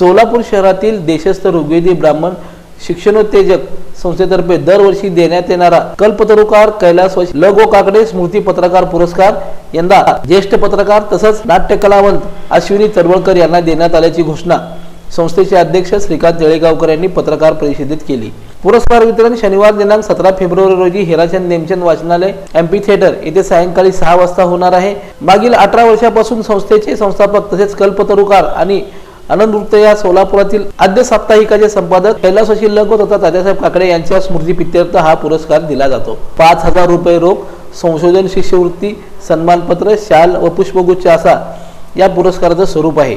सोलापूर शहरातील देशस्थ ऋग्वेदी ब्राह्मण शिक्षणोत्तेजक संस्थेतर्फे दरवर्षी देण्यात येणारा कल्पतरुकार कैलास व ल गो काकडे स्मृती पत्रकार पुरस्कार यंदा ज्येष्ठ पत्रकार तसंच नाट्यकलावंत अश्विनी तडवळकर यांना देण्यात आल्याची घोषणा. संस्थेचे अध्यक्ष श्रीकांत जळेगावकर यांनी पत्रकार परिषदेत केली. पुरस्कार वितरण शनिवार दिनांक सतरा फेब्रुवारी रोजी हिराचंद नेमचंद वाचनालय एमपी थिएटर येथे सायंकाळी सहा वाजता होणार आहे. मागील अठरा वर्षापासून संस्थेचे संस्थापक तसेच कल्पतरुकार आणि आनंद वृत्त या सोलापुरातील आद्य साप्ताहिकाचे संपादक कैलासवासी लगो तथा दादासाहेब काकडे यांच्या स्मृतीप्रित्यर्थ हा पुरस्कार दिला जातो. पाच हजार रुपये रोख संशोधन शिष्यवृत्ती सन्मानपत्र शाल व पुष्पगुच्छ असा या पुरस्काराचं स्वरूप आहे.